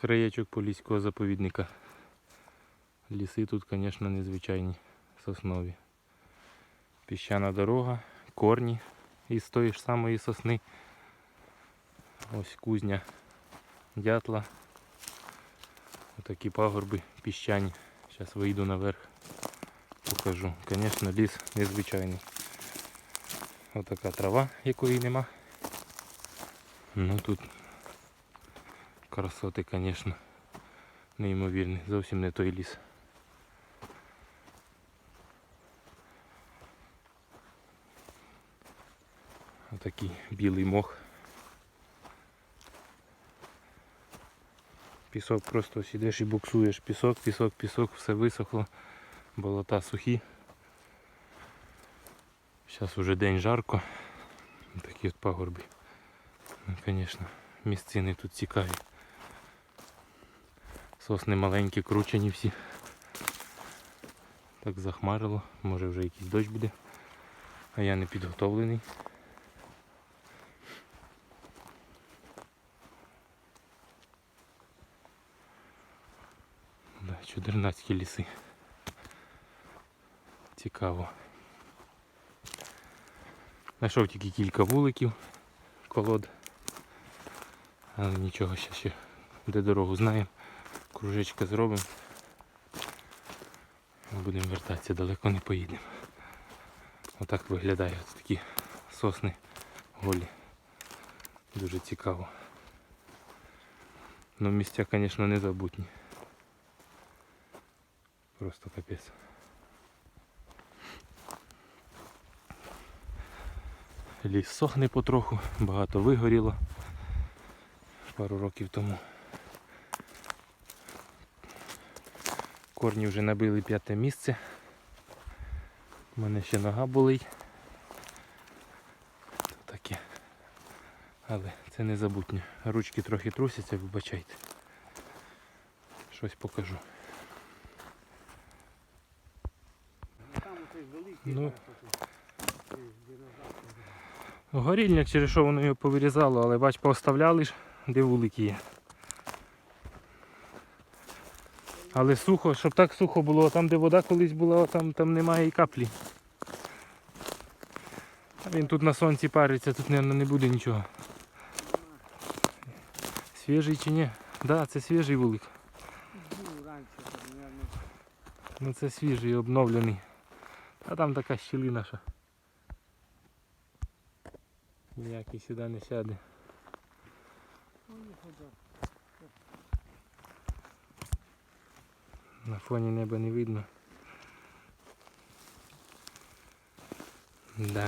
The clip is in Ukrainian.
краєчок поліського заповідника. Ліси тут, звісно, незвичайні соснові. Піщана дорога, корні із тої ж самої сосни. Ось кузня дятла. Отакі пагорби піщані. Зараз вийду наверх, покажу. Звісно, ліс незвичайний. Отака трава, якої нема. Ну тут красоти, звісно, неймовірні. Зовсім не той ліс. Отакий білий мох. Пісок просто сидиш і буксуєш. Пісок, пісок, пісок, все висохло. Болота сухі. Зараз уже день жарко. Такі от пагорби. Ну, звісно, місцини тут цікаві. Сосни маленькі, кручені всі. Так захмарило, може вже якийсь дощ буде, а я не підготовлений. Да, чудернацькі ліси. Цікаво. Знайшов тільки кілька вуликів, колод. Але нічого, ще ще де дорогу знаємо. Кружечка зробимо. Будемо вертатися, далеко не поїдемо. Отак виглядає ось такі сосни голі. Дуже цікаво. Ну місця, звісно, незабутні. Просто капець. Ліс сохне потроху, багато вигоріло пару років тому. Корні вже набили п'яте місце. У мене ще нога болить. То таке. Але це незабутнє. Ручки трохи трусяться, вибачайте. Щось покажу. Ну. Горільник, через що воно його повирізало, але бач, поставляли ж, де вулики є. Але сухо, щоб так сухо було, там де вода колись була, там, там немає і каплі. Він тут на сонці париться, тут, мабуть, не буде нічого. Свіжий чи ні? Так, да, це свіжий вулик. Ну, це свіжий, обновлений. А там така щілина, що ніякий сюди не сяде. ну, не ходив. На фоні неба не видно. Да.